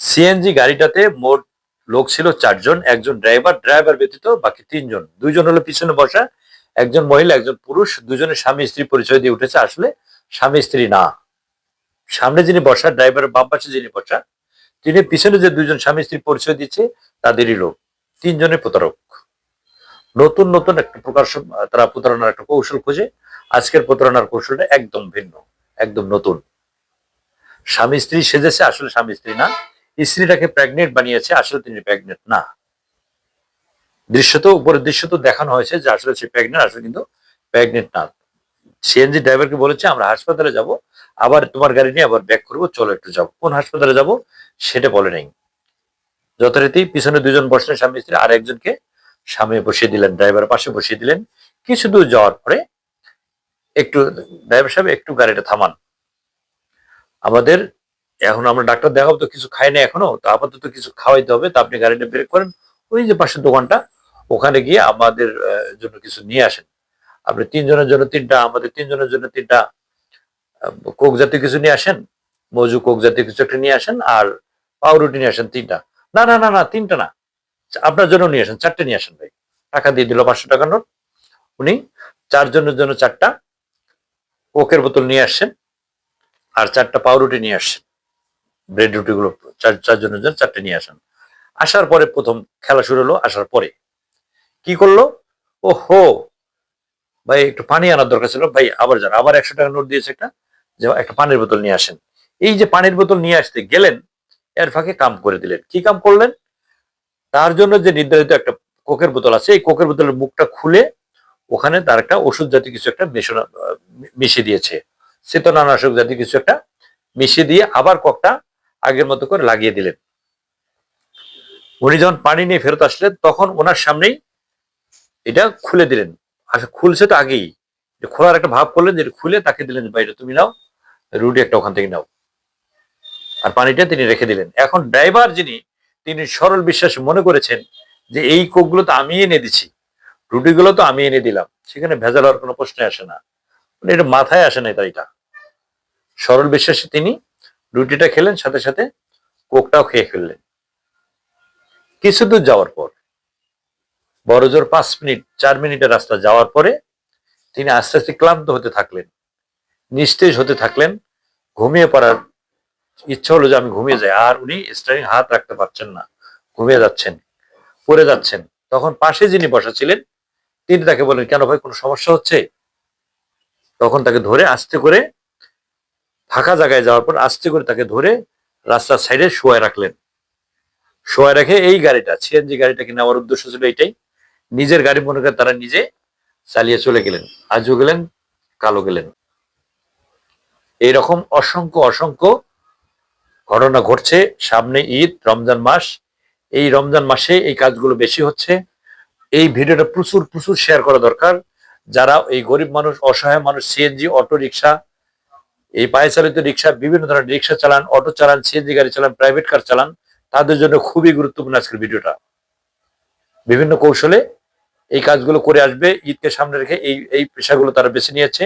CNG গাড়িটাতে মোট লোক ছিল চারজন, একজন ড্রাইভার ড্রাইভার ব্যতীত বাকি তিনজন। দুইজন হলো পিছনে বসা, একজন মহিলা, একজন পুরুষ, দুজনের স্বামী স্ত্রী পরিচয় দিয়ে উঠেছে। আসলে স্বামী স্ত্রী না। সামনে যিনি বসা ড্রাইভারের বাম পাশে যিনি বসা, তিনি পিছনে যে দুজন স্বামী স্ত্রী পরিচয় দিচ্ছে, তাদেরই লোক। তিনজনের প্রতারক। নতুন নতুন একটা প্রকার তারা প্রতারণার একটা কৌশল খোঁজে। আজকের প্রতারণার কৌশলটা একদম ভিন্ন, একদম নতুন। স্বামী স্ত্রী সেজেছে, আসলে স্বামী স্ত্রী না। স্ত্রীটাকে প্রেগনেন্ট বানিয়েছে, আসলে তিনি প্রেগনেন্ট না। দৃশ্যত উপরের দৃশ্য তো দেখানো হয়েছে যে আসলে সে প্রেগনেন্ট আসলে কিন্তু প্রেগনেন্ট না। সিএনজি ড্রাইভারকে বলেছে, আমরা হাসপাতালে যাব, আবার তোমার গাড়ি নিয়ে আবার ব্যাক করব, চলো একটু যাব। কোন হাসপাতালে যাব, সেটা বলে নেই। যথারীতি পিছনে দুজন বসলেন স্বামী স্ত্রী, আর একজনকে সামনে বসিয়ে দিলেন ড্রাইভার পাশে বসিয়ে দিলেন। কিছু দূর যাওয়ার পরে একটু ড্রাইভার সাহেব একটু গাড়িটা থামান। আমাদের এখন আমরা ডাক্তার দেখাবো তো কিছু খাই না এখনও, তো আপাতত কিছু খাওয়াইতে হবে, তো আপনি গাড়িটা ব্রেক করেন, ওই যে পাশের দোকানটা, ওখানে গিয়ে আমাদের জন্য কিছু নিয়ে আসেন। আপনি তিনজনের জন্য তিনটা, আমাদের তিনজনের জন্য তিনটা কোক জাতীয় কিছু নিয়ে আসেন, মজু কোক জাতীয় কিছু একটা নিয়ে আসেন, আর পাউরুটি নিয়ে আসেন তিনটা। না না না না, তিনটা না। আপনার জন্য নিয়ে আসেন, চারটে নিয়ে আসেন ভাই। টাকা দিয়ে দিল পাঁচশো টাকা নোট। উনি চারজনের জন্য চারটা কোকের বোতল নিয়ে আসছেন, আর চারটা পাউরুটি নিয়ে আসছেন। ব্রেড রুটি গুলো চার, চারজনের জন্য চারটে নিয়ে আসেন। আসার পরে প্রথম খেলা শুরু হলো, আসার পরে কি করল? ও হো ভাই, একটু পানি আনার দরকার ছিল। ভাই, আবার যান। আবার একশো টাকা নোট দিয়েছে একটা, যে একটা পানির বোতল নিয়ে আসেন। এই যে পানির বোতল নিয়ে আসতে গেলেন, এর ফাঁকে কাম করে দিলেন। কি কাম করলেন? তার জন্য যে নির্ধারিত একটা কোকের বোতল আছে, এই কোকের বোতলের মুখটা খুলে ওখানে তার একটা ওষুধ জাতীয় কিছু একটা মেশানো মিশিয়ে দিয়েছে। চেতনানাশক জাতীয় কিছু একটা মিশিয়ে দিয়ে আবার ককটা আগের মতো করে লাগিয়ে দিলেন। উনি যখন পানি নিয়ে ফেরত আসলেন, তখন ওনার সামনেই এটা খুলে দিলেন। আচ্ছা খুলছে তো আগেই। খোলার একটা ভাব করলেন যে খুলে তাকে দিলেন এটা তুমি নাও, রুটি একটা ওখান থেকে নাও। আর পানিটা তিনি রেখে দিলেন। এখন ড্রাইভার যিনি, তিনি সরল বিশ্বাস মনে করেছেন যে এই কোকগুলো তো আমি এনে দিছি, রুটিগুলো তো আমি এনে দিলাম। সেখানে ভেজাল হওয়ার কোনো প্রশ্ন আসে না। মানে এটা মাথায় আসে না এটা এটা। সরল বিশ্বাসে তিনি রুটিটা খেলেন, সাথে সাথে কোকটাও খেয়ে ফেললেন। কিছু দূর যাওয়ার পর বড় জোর পাঁচ মিনিট, চার মিনিটের রাস্তা যাওয়ার পরে তিনি আস্তে আস্তে ক্লান্ত হতে থাকলেন, নিস্তেজ হতে থাকলেন, ঘুমিয়ে পড়ার ইচ্ছা হলো যে আমি ঘুমিয়ে যাই, আর উনি স্টারিং হাত রাখতে পারছেন না, ঘুমিয়ে যাচ্ছেন, পড়ে যাচ্ছেন। তখন পাশে যিনি বসা ছিলেন, তিনি তাকে বলেন কেন ভাই, কোনো সমস্যা হচ্ছে? তখন তাকে ধরে আস্তে করে ফাঁকা জায়গায় যাওয়ার পর আস্তে করে তাকে ধরে রাস্তার সাইডে শোয়ায় রাখলেন। শোয়ায় রেখে এই গাড়িটা সিএনজি গাড়িটাকে নেওয়ার উদ্দেশ্য ছিল এটাই। নিজের গাড়ি মনে করে তারা নিজে চালিয়ে চলে গেলেন। আজও গেলেন কালো গেলেন। এইরকম অসংখ্য অসংখ্য ঘটনা ঘটছে। সামনে ঈদ, রমজান মাস। এই রমজান মাসে এই কাজগুলো বেশি হচ্ছে। এই ভিডিওটা প্রচুর প্রচুর শেয়ার করা দরকার। যারা এই গরিব মানুষ, অসহায় মানুষ সিএনজি অটো, রিক্সা এই পায়ে চালিত রিক্সা, বিভিন্ন ধরনের রিক্সা চালান, অটো চালান, সিএনজি গাড়ি চালান প্রাইভেট কার চালান, তাদের জন্য খুবই গুরুত্বপূর্ণ আজকের ভিডিওটা। বিভিন্ন কৌশলে এই কাজগুলো করে আসবে, ঈদকে সামনে রেখে এই এই পেশাগুলো তারা বেছে নিয়েছে।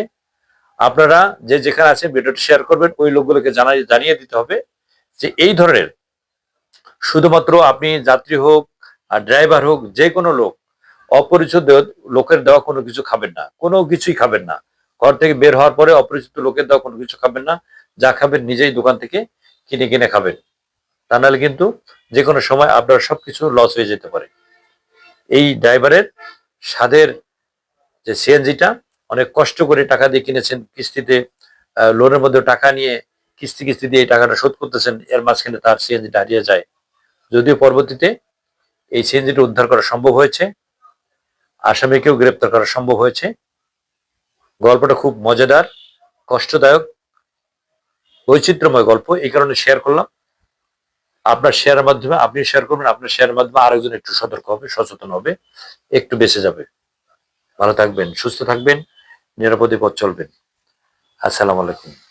আপনারা যে যেখানে আছেন ভিডিওটা শেয়ার করবেন, ওই লোকগুলোকে জানাই, জানিয়ে দিতে হবে যে এই ধরনের শুধুমাত্র আপনি যাত্রী হোক আর ড্রাইভার হোক, যে কোনো লোক অপরিচিত লোকের দেওয়া কোনো কিছু খাবেন না, কোনো কিছুই খাবেন না। ঘর থেকে বের হওয়ার পরে অপরিচিত লোকের দেওয়া কোনো কিছু খাবেন না। যা খাবেন নিজেই দোকান থেকে কিনে কিনে খাবেন। তা নাহলে কিন্তু যে কোনো সময় আপনার সবকিছু লস হয়ে যেতে পারে। এই ড্রাইভারের স্বাদের যে সিএনজিটা অনেক কষ্ট করে টাকা দিয়ে কিনেছেন কিস্তিতে লোনের মধ্যে টাকা নিয়ে কিস্তি কিস্তি দিয়ে এই টাকাটা শোধ করতেছেন, এর মাঝখানে তার সিএনজিটা হারিয়ে যায়। যদিও পরবর্তীতে এই সিএনজিটা উদ্ধার করা সম্ভব হয়েছে, আসামিকেও গ্রেপ্তার করা সম্ভব হয়েছে। গল্পটা খুব মজাদার, কষ্টদায়ক, বৈচিত্র্যময় গল্প, এই কারণে শেয়ার করলাম। আপনার শেয়ারের মাধ্যমে আপনি শেয়ার করবেন, আপনার শেয়ারের মাধ্যমে আরেকজন একটু সতর্ক হবে, সচেতন হবে, একটু বেঁচে যাবে। ভালো থাকবেন, সুস্থ থাকবেন, নিরাপদে পথ চলবেন। আসসালামু আলাইকুম।